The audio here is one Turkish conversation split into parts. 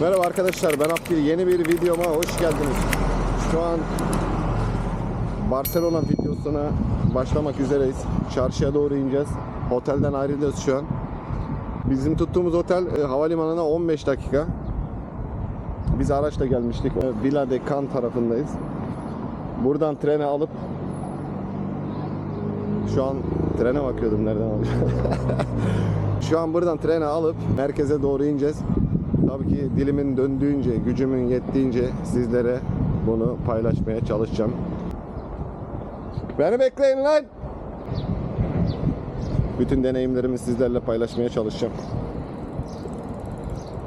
Merhaba arkadaşlar ben Abdil. Yeni bir videoma hoş geldiniz. Şu an Barcelona videosuna başlamak üzereyiz. Çarşıya doğru ineceğiz. Otelden ayrılıyoruz şu an. Bizim tuttuğumuz otel e, havalimanına 15 dakika. Biz araçla gelmiştik. E, Villa de Can tarafındayız. Buradan trene alıp şu an trene bakıyordum nereden alacağım. Şu an buradan trene alıp merkeze doğru ineceğiz. Tabii ki dilimin döndüğünce, gücümün yettiğince sizlere bunu paylaşmaya çalışacağım. Beni bekleyin lan! Bütün deneyimlerimi sizlerle paylaşmaya çalışacağım.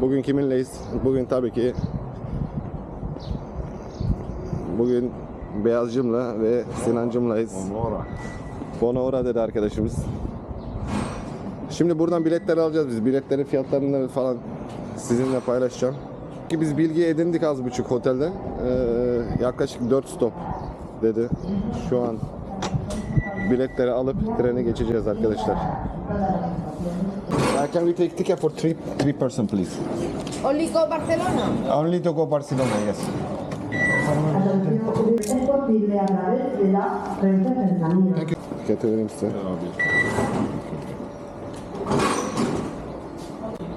Bugün kiminleyiz? Bugün tabii ki bugün Beyazcım'la ve Sinancım'layız. Onora. Bonora dedi arkadaşımız. Şimdi buradan biletleri alacağız biz. Biletlerin fiyatlarını falan sizinle paylaşacağım. Ki biz bilgi edindik az buçuk otelde. Ee, yaklaşık 4 stop dedi. Şu an biletleri alıp trene geçeceğiz arkadaşlar. Uh, can we take ticket for three, three person please? Only go Barcelona. Only to go Barcelona, yes. Es posible a través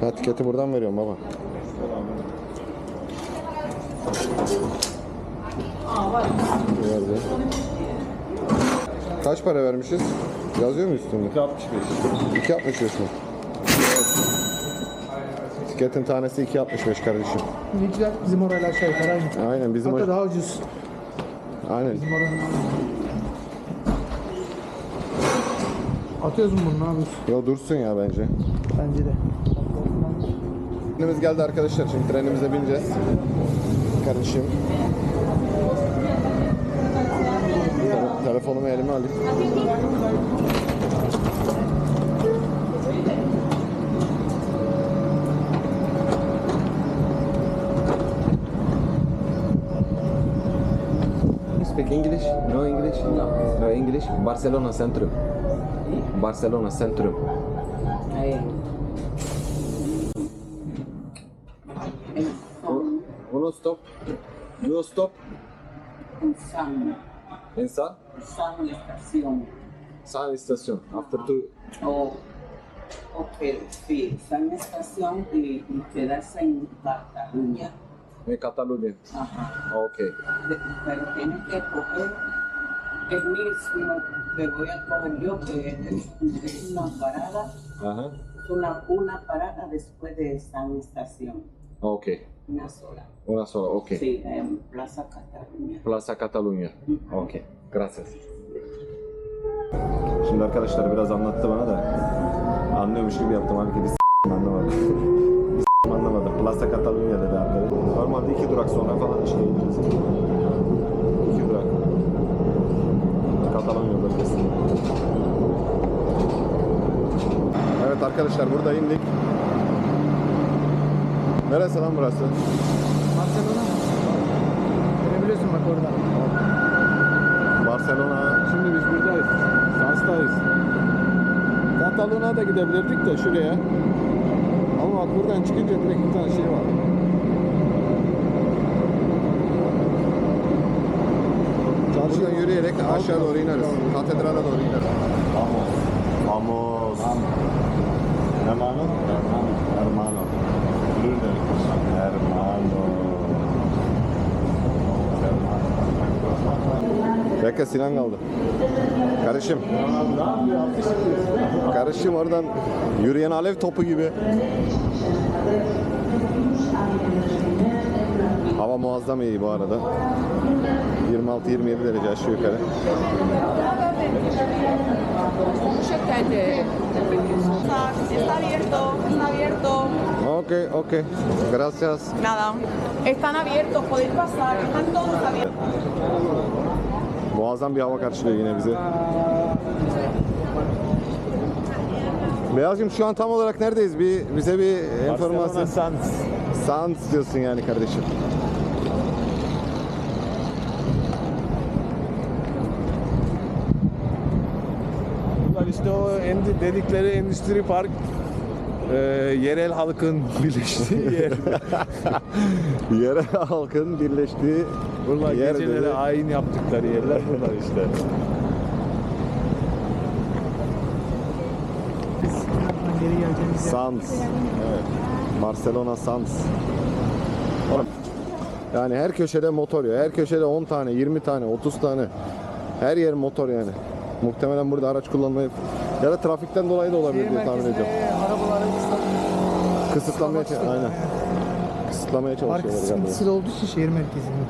Fernandina. Tiketi buradan veriyorum baba. Verdi. Kaç para vermişiz? Yazıyor mu üstünde? 65. 2.65 mi? Tiketin tanesi 2.65 kardeşim. Güzel bizim orayla aşağı yukarı aynı. Aynen bizim Hatta daha ucuz. Aynen. Bizim oranın. Atıyoruz mu bunu ne yapıyorsun? Yo dursun ya bence. Bence de. Trenimiz geldi arkadaşlar. Şimdi trenimize bineceğiz. Kardeşim. Tele- telefonumu elime alayım. Speak English? No English? No. No English? Barcelona Centrum. Barcelona Centrum. Stop. Dos stop. San, En San? San Estación. San Station. After two. O, ok, sí, San Estación y, y quedarse en Cataluña. En Cataluña. Ajá. Ok. Pero tienes que coger el mismo que voy a coger yo, que es, es una parada, Ajá. una, una parada después de San Estación. Ok. Una sola. Una sola. Ok. Sí, en Plaza Cataluña. Plaza Catalunya. Ok. Gracias. Şimdi arkadaşlar biraz anlattı bana da anlıyormuş gibi yaptım halbuki bir s**tim anlamadım. bir s**tim anlamadım. Plaza Catalunya dedi arkadaş. Normalde iki durak sonra falan işte ineceğiz. İki durak. Katalonya bölgesi. Evet arkadaşlar burada indik. Neresi lan burası? Barcelona. Görebiliyorsun bak orada. Barcelona. Şimdi biz buradayız. Sans'tayız. Katalona'ya da gidebilirdik de şuraya. Ama bak buradan çıkınca direkt bir tane şey var. Çarşıdan yürüyerek aşağı doğru ineriz. Katedrale doğru ineriz. Vamos. Vamos. Hermano. Hermano. Hermano. Bekle Sinan kaldı. Karışım. Karışım oradan yürüyen alev topu gibi. Hava muazzam iyi bu arada. 26-27 derece aşağı yukarı. Está abierto, está abierto. Okey, okey. Gracias. Nada. Están abiertos, podéis pasar, están todos abiertos. Muazzam bir hava karşılıyor yine bizi. Beyazcığım şu an tam olarak neredeyiz? Bir bize bir enformasyon. Sans. Sans diyorsun yani kardeşim. İşte o endi, dedikleri endüstri park e, yerel halkın birleştiği yer. Yere halkın birleştiği Bunlar yer geceleri dedi. ayin yaptıkları yerler bunlar işte. Sans. Evet. Barcelona Sans. Yani her köşede motor ya. Her köşede 10 tane, 20 tane, 30 tane. Her yer motor yani. Muhtemelen burada araç kullanmayı ya da trafikten dolayı da olabilir diye tahmin ediyorum. Kısıtlamaya ıslatmak aynen. Kısıtlamaya. Park çalışıyorlar galiba. sıkıntısı da olduğu için şehir merkezinde.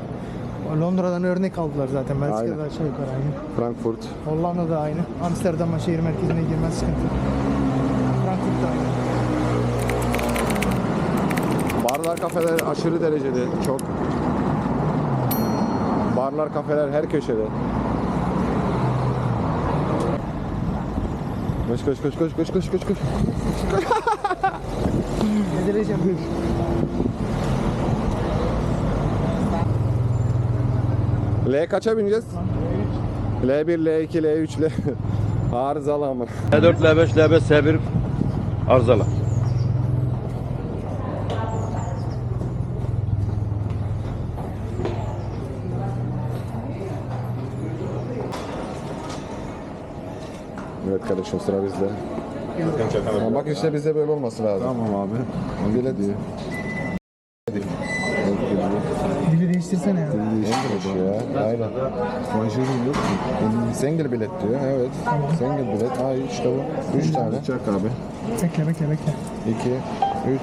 Londra'dan örnek aldılar zaten. Belçika'da Aynen. aşağı yukarı aynı. Frankfurt. Hollanda'da aynı. Amsterdam'a şehir merkezine girmez sıkıntı. Frankfurt'ta aynı. Barlar, kafeler aşırı derecede çok. Barlar, kafeler her köşede. Koş koş koş koş koş koş koş koş. Büyük. L kaça bineceğiz? L1, L2, L3, L... Arızalı ama. L4, L5, L5, S1 arızalı. Evet kardeşim sıra bizde. Ama bak işte bizde böyle olması lazım. Tamam abi. Dile diyor. Dili değiştirsene ya. English ya. Aynen. Bonjour yok Single bilet diyor. Evet. Single bilet. Ay işte bu. Üç tane. Çak abi. Bekle bekle bekle. İki. Üç.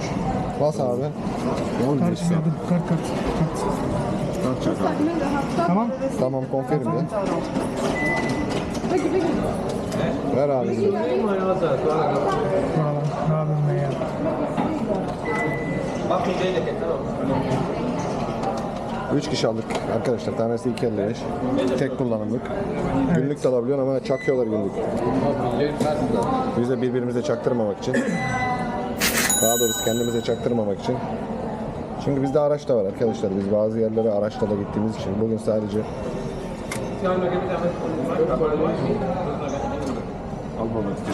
Bas abi. Kart verdim. Kart kart. Kart. Çak abi. Tamam. Tamam confirm de. Ver abi. ben ya. Üç kişi aldık arkadaşlar. Tanesi 2.55. Tek kullanımlık. Günlük de alabiliyorsun ama çakıyorlar günlük. Biz de birbirimize çaktırmamak için. Daha doğrusu kendimize çaktırmamak için. Çünkü bizde araç da var arkadaşlar. Biz bazı yerlere araçla da gittiğimiz için bugün sadece Al baba istedim.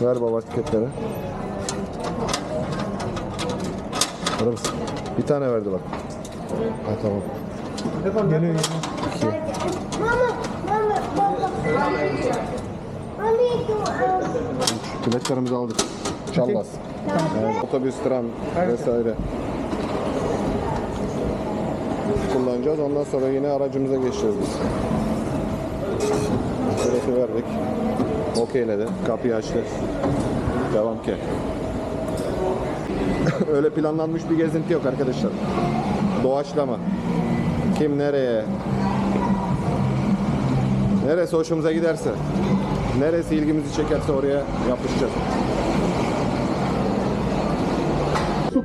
ver baba tiketleri. Alır mısın? Bir tane verdi bak. Ha tamam. Geliyor geliyor. Biletlerimizi aldık. Çalmaz. Evet, otobüs, tram vesaire. Kullanacağız. Ondan sonra yine aracımıza geçeceğiz biz. Bileti verdik. Okeyledi. Kapıyı açtı. Devam ki. Öyle planlanmış bir gezinti yok arkadaşlar. Doğaçlama. Kim nereye? Neresi hoşumuza giderse. Neresi ilgimizi çekerse oraya yapışacağız.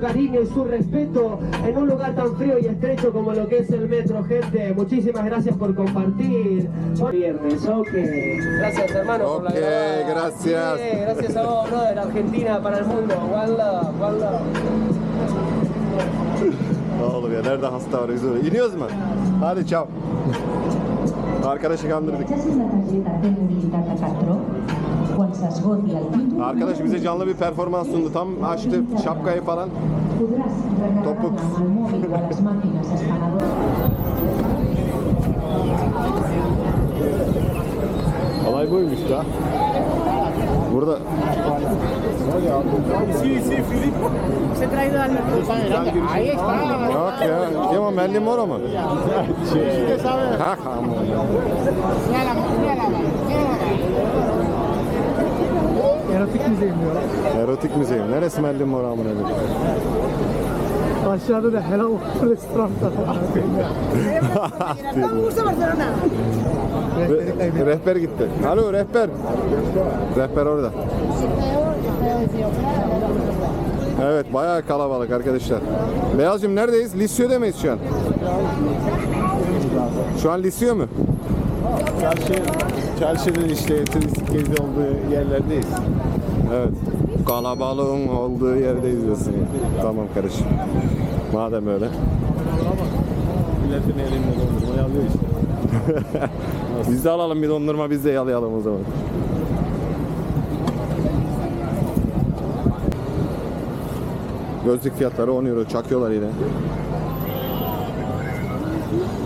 Su cariño y su respeto en un lugar tan frío y estrecho como lo que es el metro, gente. Muchísimas gracias por compartir. Viernes, ok. Gracias, hermano, por la Ok, grabada. gracias. Sí, gracias a vos, brother. Argentina para el mundo. One love, one love. Oğlum ya nerede hasta var yüzü? İniyoruz mu? Hadi çav. Arkadaşı kandırdık. Arkadaş bize canlı bir performans sundu. Tam açtı şapkayı falan. Topuk. Olay buymuş da. Burada Se he traído al mercado. Ahí está. yok ya. Kim o? Melli Moro mu? Ha ha. Mírala, mírala, Erotik müzeyim diyorlar. Erotik müzeyim. Neresi Melli Moro amına koyayım? Aşağıda da helal restoran var. ¿Cómo gusta Barcelona? Rehberi kaybettim. Rehber gitti. Alo rehber. Rehber orada. Evet bayağı kalabalık arkadaşlar. Beyazcığım neredeyiz? Lisyo'da mıyız şu an? Şu an Lisyo mu? Çarşı, çarşının işte turistik gezi olduğu yerlerdeyiz. Evet. Kalabalığın olduğu yerdeyiz diyorsun. Tamam kardeşim. Madem öyle. Milletin elinde dondurmayı alıyor işte. Biz de alalım bir dondurma biz de yalayalım o zaman. Gözlük fiyatları 10 euro. Çakıyorlar yine.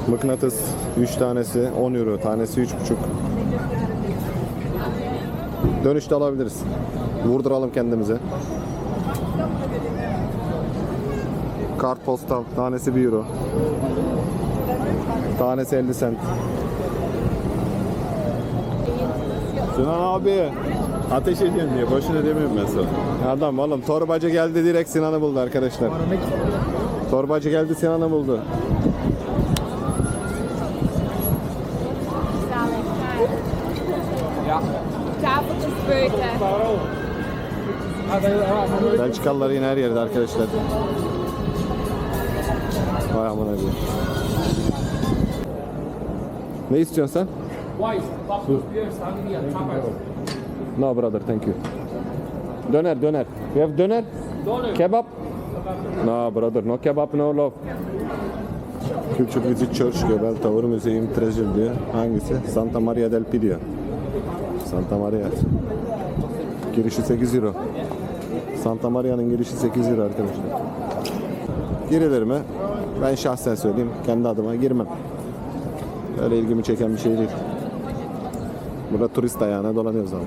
Mıknatıs 3 tanesi 10 euro. Tanesi 3,5. Dönüşte alabiliriz. Vurduralım kendimize. Kart postal tanesi 1 euro. Tanesi 50 cent. Sinan abi ateş ediyorum diye boşuna demiyorum ben sana. Adam oğlum torbacı geldi direkt Sinan'ı buldu arkadaşlar. Torbacı geldi Sinan'ı buldu. Belçikalılar yine her yerde arkadaşlar. Vay amına koyayım. Ne istiyorsun sen? No brother, thank you. Döner, döner. You have döner? Kebap? No brother, no kebap, no love. Kültür Visit Church Göbel Tower Museum Treasure diyor. Hangisi? Santa Maria del Pi diyor. Santa Maria. Girişi 8 euro. Santa Maria'nın girişi 8 euro arkadaşlar. Girilir mi? Ben şahsen söyleyeyim. Kendi adıma girmem. Öyle ilgimi çeken bir şey değil. Burada turist ayağına dolanıyoruz abi.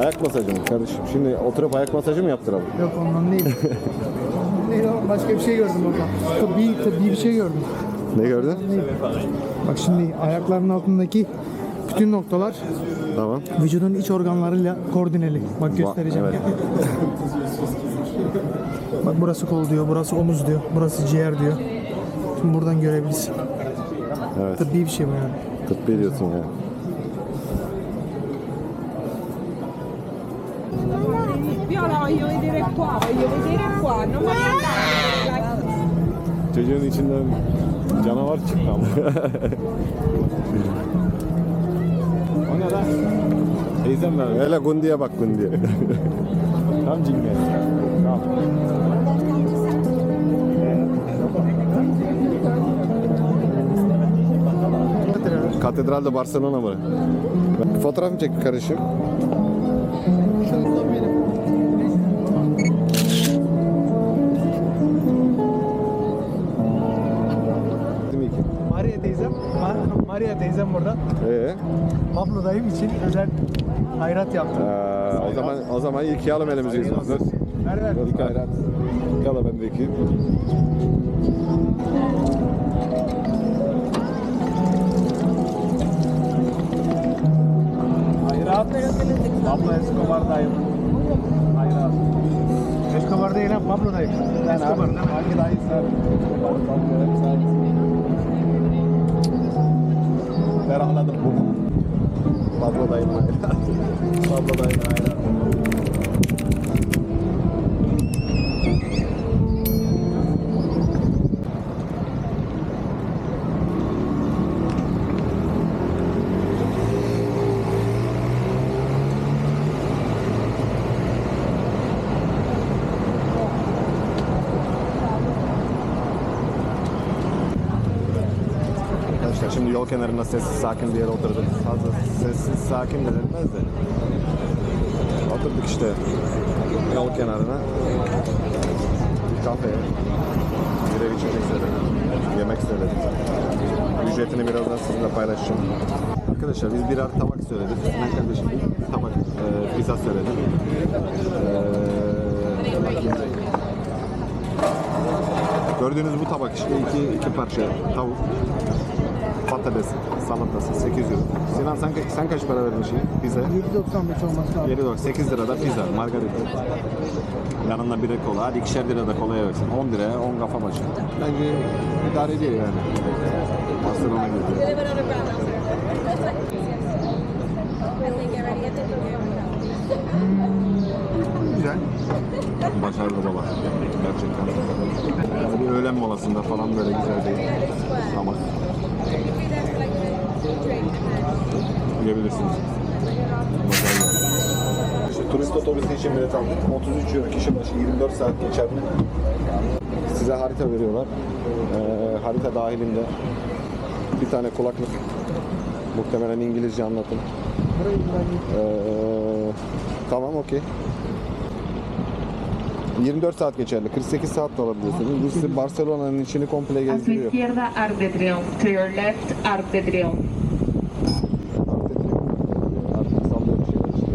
Ayak masajı mı kardeşim? Şimdi oturup ayak masajı mı yaptıralım? Yok ondan değil. Ondan değil ama başka bir şey gördüm orada. Tıbbi, tıbbi bir şey gördüm. Ne gördün? Bak şimdi ayakların altındaki bütün noktalar Tamam. vücudun iç organlarıyla koordineli. Bak göstereceğim. evet. Bak burası kol diyor, burası omuz diyor, burası ciğer diyor. Şimdi buradan görebilirsin. Evet. Tıbbi bir şey bu yani. Tıbbi diyorsun ya. Viola, voglio vedere qua, voglio vedere qua, non voglio andare. Çocuğun içinden canavar çıktı ama. o ne lan? Teyzem ver. Hele Gundi'ye bak Gundi'ye. Tam cinnet. Tamam. Katedral de Barcelona mı? Fotoğraf mı çek kardeşim? Maria teyzem burada. Ee, Pablo dayım için özel hayrat yaptı. ee, o zaman o zaman yıkayalım elimizi yüzümüzü. Ver ver. Dur hayrat. Yıkala ben de yıkayayım. Hayrat. Pablo Escobar dayım. Hayrat. Escobar değil ha Pablo dayım. Escobar değil mi? Hangi dayı Arkadaşlar şimdi yol kenarında sessiz sakin bir yere oturduk. Fazla sessiz sakin de denmez de. Oturduk işte yol kenarına. Bir kafeye. Birer içecek söyledim. Yemek söyledim. Ücretini birazdan sizinle paylaşacağım. Arkadaşlar biz birer tabak söyledik. Ben kardeşim tabak e, pizza söyledim. E, Gördüğünüz bu tabak işte iki, iki parça tavuk, patates, salatası 8 euro. Sinan sen, sen kaç para verdin şey pizza? 7.95 olması lazım. 7 dolar, 8 lirada pizza, margarita. Yanında bir de kola, hadi ikişer lira da kolaya versin. 10 liraya 10 kafa başı. Bence idare ediyor yani. Barcelona gibi. Güzel. Başarılı baba. Gerçekten. Yani bir öğlen molasında falan böyle güzel değil. Ama yiyebilirsiniz. Başarılı. İşte turist otobüsü için bilet aldık. 33 euro kişi başı 24 saat geçerli. Size harita veriyorlar. Ee, harita dahilinde bir tane kulaklık. Muhtemelen İngilizce anlatım. Ee, tamam okey. 24 saat geçerli. 48 saat de alabiliyorsunuz. Bu sizi Barcelona'nın içini komple A su gezdiriyor. izquierda, Arc de Triomphe. To your left, Arc de Triomphe. Artık sallıyor bir şeyler işte.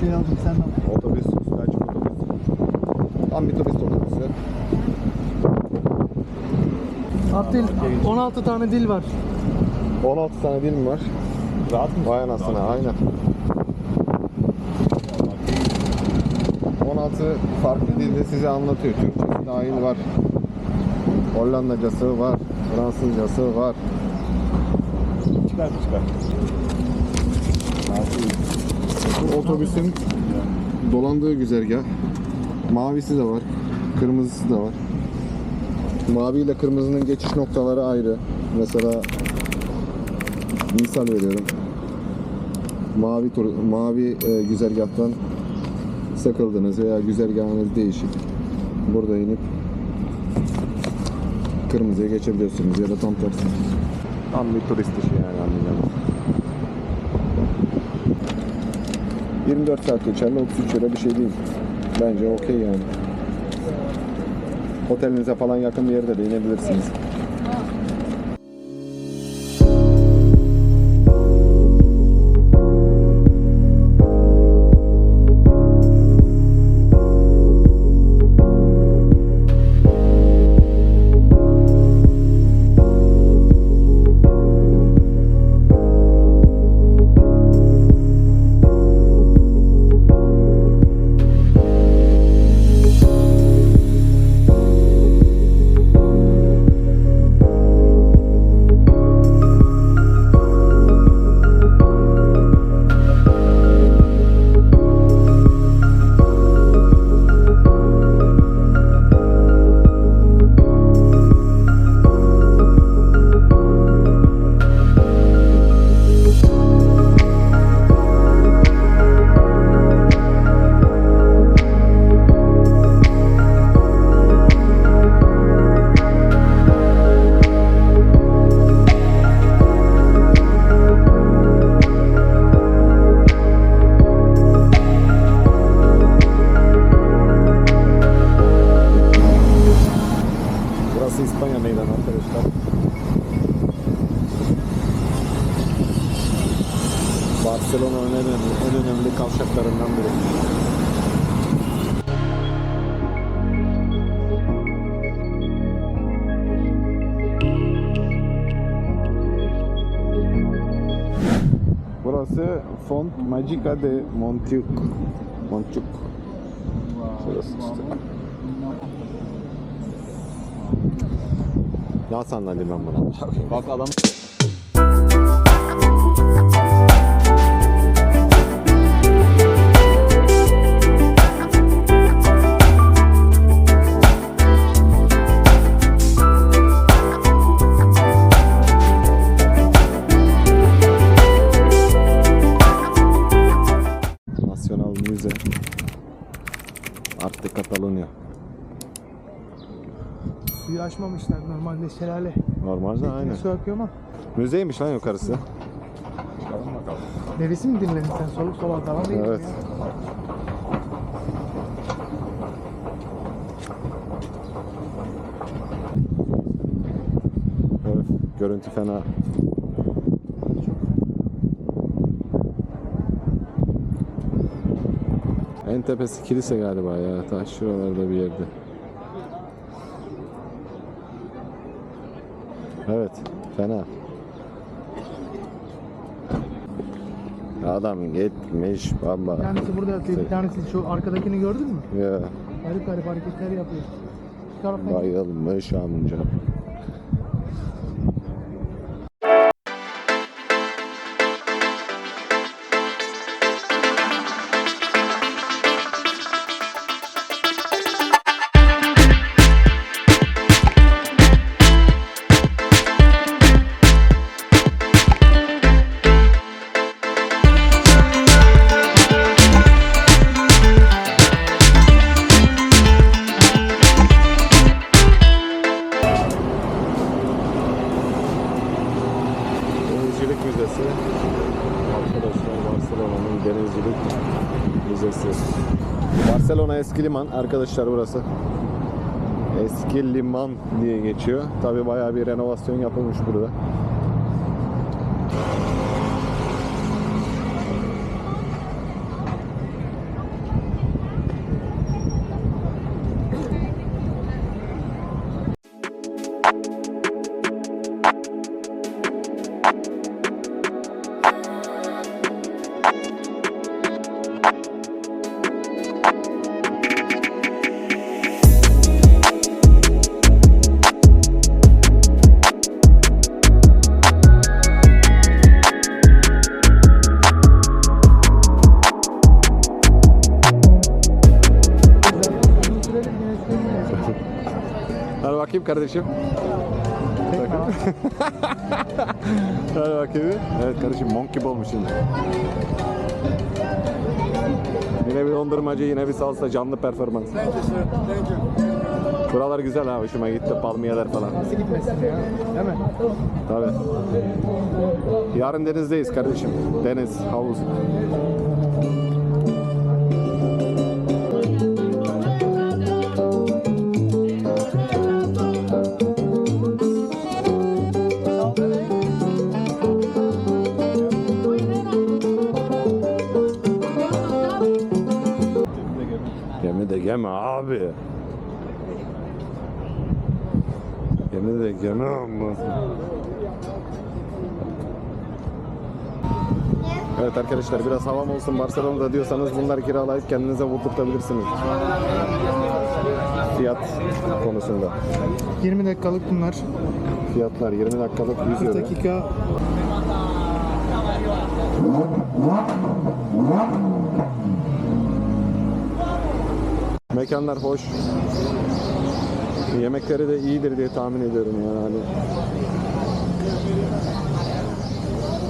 Şey aldım sen de. Otobüs, Selçuk otobüs. Tam bir turist otobüsü. Abdül 16 tane dil var. 16 tane dil mi var? Rahat mı? Vay anasına, aynen. 16 farklı dilde size anlatıyor. Türkçesi dahil var. Hollandacası var. Fransızcası var. Çıkar çıkar. Bu otobüsün dolandığı güzergah. Mavisi de var. Kırmızısı da var. Mavi ile kırmızının geçiş noktaları ayrı. Mesela misal veriyorum. Mavi tur, mavi e, güzergahtan sıkıldınız veya güzergahınız değişik. Burada inip kırmızıya geçebiliyorsunuz ya da tam tersi. Tam bir turist işi yani anlayacağınız. 24 saat geçerli 33 lira bir şey değil. Bence okey yani. Otelinize falan yakın bir yerde de inebilirsiniz. Magica de Montjuic. Montjuic. Şurası işte. Ya sandalye ben buna. Bak adam Suyu açmamışlar normalde şelale. Normalde aynen. Su akıyor ama. Müzeymiş lan yukarısı. Neresi mi dinledin sen? Soluk sol adam değil Evet. ya? Evet, görüntü fena. En tepesi kilise galiba ya. Ta şuralarda bir yerde. Evet, fena. Adam gitmiş baba. Bir tanesi burada yatıyor, bir tanesi şu arkadakini gördün mü? Ya Garip garip hareketler yapıyor. Şu taraftan bayılmış amca. Arkadaşlar burası. Eski liman diye geçiyor. Tabi bayağı bir renovasyon yapılmış burada. Kardeşim. Hadi bakayım. Evet kardeşim monkey ballmuş şimdi. Yine bir dondurmacı, yine bir salsa, canlı performans. Buralar güzel ha, hoşuma gitti. Palmiyeler falan. Nasıl gitmesin ya? Değil mi? Tabii. Yarın denizdeyiz kardeşim. Deniz, havuz. Gemi abi. Gemi de gemi ama. Evet arkadaşlar biraz havam olsun Barcelona'da diyorsanız bunları kiralayıp kendinize vurdurtabilirsiniz. Fiyat konusunda. 20 dakikalık bunlar. Fiyatlar 20 dakikalık 100 40 euro. dakika Mekanlar hoş. Yemekleri de iyidir diye tahmin ediyorum yani. Hani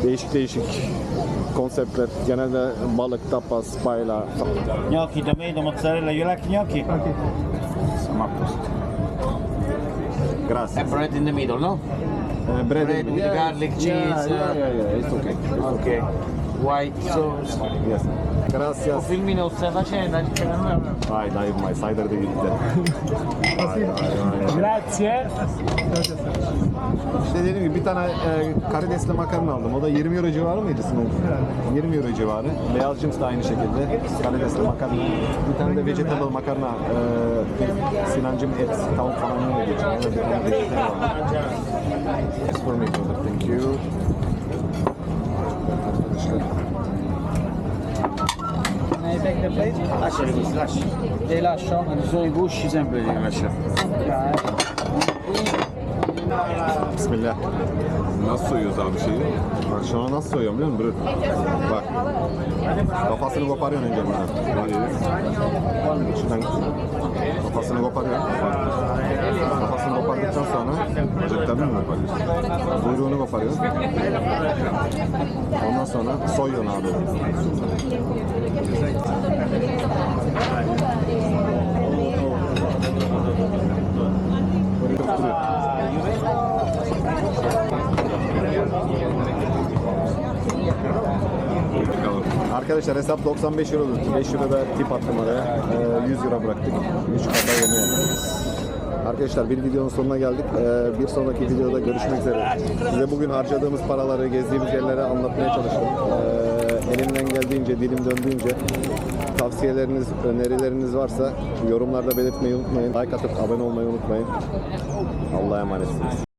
değişik değişik konseptler. Genelde balık, tapas, paella. Gnocchi, tomato, mozzarella, you like gnocchi? Some apples. Gracias. bread in the middle, no? Uh, bread, Bread with yeah, garlic, cheese, Yeah, yeah, uh, yeah, yeah. It's okay. It's okay. Okay. White sauce. Yes. Gracias. Filmi non stai facendo? May saydırdı gitti. Ay, ay, ay. Grazie. İşte dediğim gibi bir tane e, karidesli makarna aldım. O da 20 euro civarı mıydı Sinan? 20 euro civarı. Beyaz cins de aynı şekilde. Karidesli makarna. Bir tane de vegetable makarna. E, Sinancım et, tavuk falan öyle geçiyor. Evet, bir tane vegetable brother. Thank you. Arkadaşlar. Ne bekle plate? Lasciali questi, lasci. Te lascio. Ci sono i gusci sempre devi lasciare. Bismillah. Nasıl soyuyoruz abi şeyi? Bak şu an nasıl soyuyorum biliyor musun? Dur. Bak. Kafasını koparıyorsun önce buradan. Şuradan kafasını koparıyorsun. Kafasını kopardıktan sonra bacaklarını mı koparıyorsun? Kuyruğunu koparıyorsun. Ondan sonra soyuyorsun abi. Böyle Arkadaşlar hesap 95 euro tuttu. 5 euro da tip attım oraya. Ee, 100 euro bıraktık. 3 kata yemeğe. Arkadaşlar bir videonun sonuna geldik. Ee, bir sonraki videoda görüşmek üzere. Size bugün harcadığımız paraları, gezdiğimiz yerleri anlatmaya çalıştım. Ee, elimden geldiğince, dilim döndüğünce tavsiyeleriniz, önerileriniz varsa yorumlarda belirtmeyi unutmayın. Like atıp abone olmayı unutmayın. Allah'a emanetsiniz.